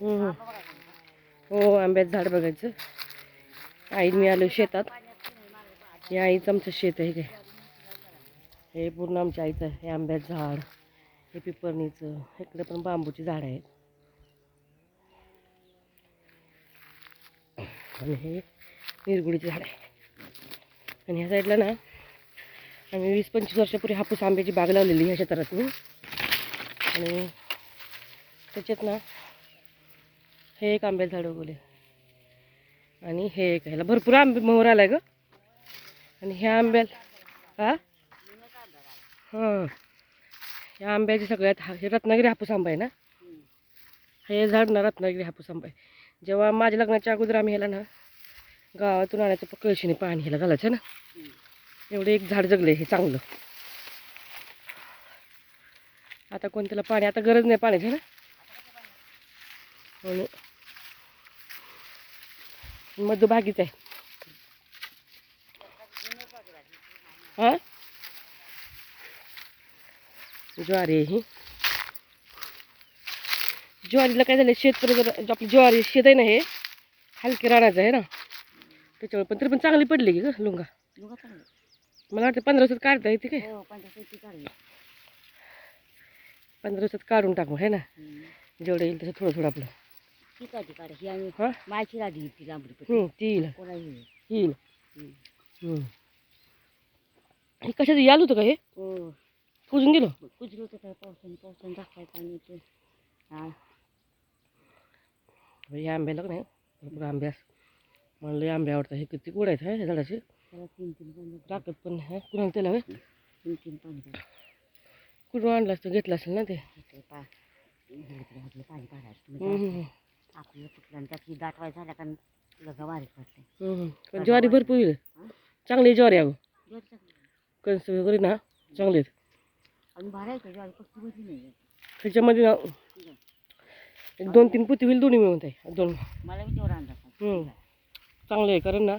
हो आंब्याचं झाड बघायचं. आई मी आलो शेतात. हे आईचं आमचं शेत आहे काय? हे पूर्ण आमच्या आईचं आहे. हे आंब्याचं झाड हे पिपरणीचं इकडे पण बांबूची झाड आहेत. आणि हे निरगुडीचं झाड आहे. आणि ह्या साईडला ना आम्ही वीस पंचवीस वर्षापूर्वी हापूस आंब्याची बाग लावलेली ह्या क्षेत्रात मी आणि त्याच्यात ना हे एक आंब्याचं झाड उगवले. आणि हे एक ह्याला भरपूर आंबे मोहर आलाय ग. आणि ह्या आंब्याला हा? हां. ह्या आंब्याचे सगळ्यात हा हे रत्नागिरी हापूस आंबा आहे ना? हे झाड ना रत्नागिरी हापूस आंबा आहे. जेव्हा माझ्या लग्नाच्या अगोदर आम्ही ह्याला ना गावातून आणायचं कळशीने पाणी ह्याला घालायचं ना? एवढं एक झाड जगले हे चांगलं. आता कोण त्याला पाणी आता गरज नाही पाण्याची ना? म्हणून मधुभागीच आहे. हा? ज्वारी आहे ही. ज्वारीला काय झालं शेतकरी जर आपली ज्वारी शेत आहे ना हे हलके राणाचं आहे ना. त्याच्यामुळे पण तरी पण चांगली पडली की ग लुंगा. मला वाटतं पंधरा दिवसात काढता येते काय? हो पंचायती काढली. पंधरा दिवसात काढून टाकू है ना? जेवढं येईल तसं थोडं थोडं आपलं. आहे ती काढ ही आम्ही हां? माझी राधी ती लांबडी पट्टी हम्म, ती येईल कोणा येईल येईल हम्म. हे कशाचं याल होतं का हे? हो. कुजून गेलो? कुजलं होतं काय पावसाने पावसाने दाखवायचं आणि ते. हा. हे आंब्याला का नाही? भरपूर आंबे असं मला लय आंबे आवडतात. हे किती गोड आहेत हे झाडाचे? त्याला तीन तीन पाणी टाकत पण हे? कुणाला त्याला होय? तीन तीन द्या. कुठून आणलं असतं घेतलं असेल ना ते? पा इकडे पाणी काढायचं हम्म, हम्म, आणि ही झाल्या कारण हम्म, हम्म. पण ज्वारी भरपूर येईल चांगली ज्वारी अगो. आहे. कणस वगैरे ना चांगले आहेत. आणि भरायचं ज्वारी कसली बसली नाही त्याच्यामध्ये ना एक दोन तीन पुती होईल दोन्ही मिळून आहे दोन. मला बी तेवढा अंदाज आहे. हम्म. चांगलं आहे कारण ना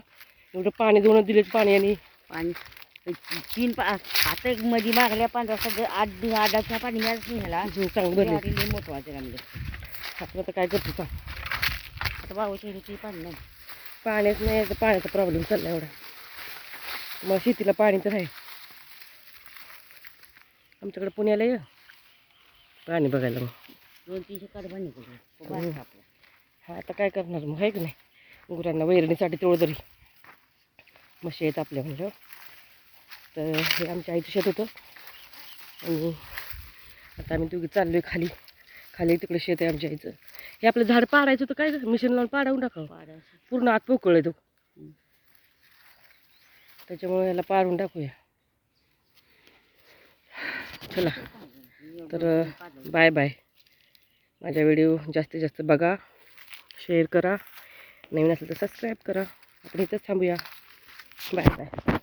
एवढं पाणी दोन दिलेच पाणी आणि पाणी. तीन पा आता एक मध्ये मागल्या पंधरा सगळं आठ आठाच्या पाणी मिळालं नाही ह्याला. हम्म, चांगलं भरले मोठं आम्ही आपण आता काय करतो का आता बाबाच्या इथे पाणी नाही. पाण्यात नाही तर पाण्याचा प्रॉब्लेम चालला एवढा. मग शेतीला पाणी तर आहे. आमच्याकडे पुण्याला ये. पाणी बघायला मग. दोन तीनशे निघतो हम्म. हा आता काय करणार मग? आहे की नाही? गुरांना वैरणीसाठी तेवढं तरी म्हशी आहेत आपल्या म्हणजे. तर हे आमच्या आईचं शेत होतं. आणि आता आम्ही दोघी चाललो आहे खाली. खाली तिकडे शेत आहे आमच्या आईचं हे आपलं झाड पाडायचं होतं काय मिशन लावून पाडावून टाकावं. पूर्ण आत पोकळ तो. हम्म. त्याच्यामुळे याला पाडून टाकूया. चला. तर बाय बाय माझ्या व्हिडिओ जास्तीत जास्त बघा शेअर करा. नवीन असेल तर सबस्क्राईब करा. आपण इथंच थांबूया. Bye bye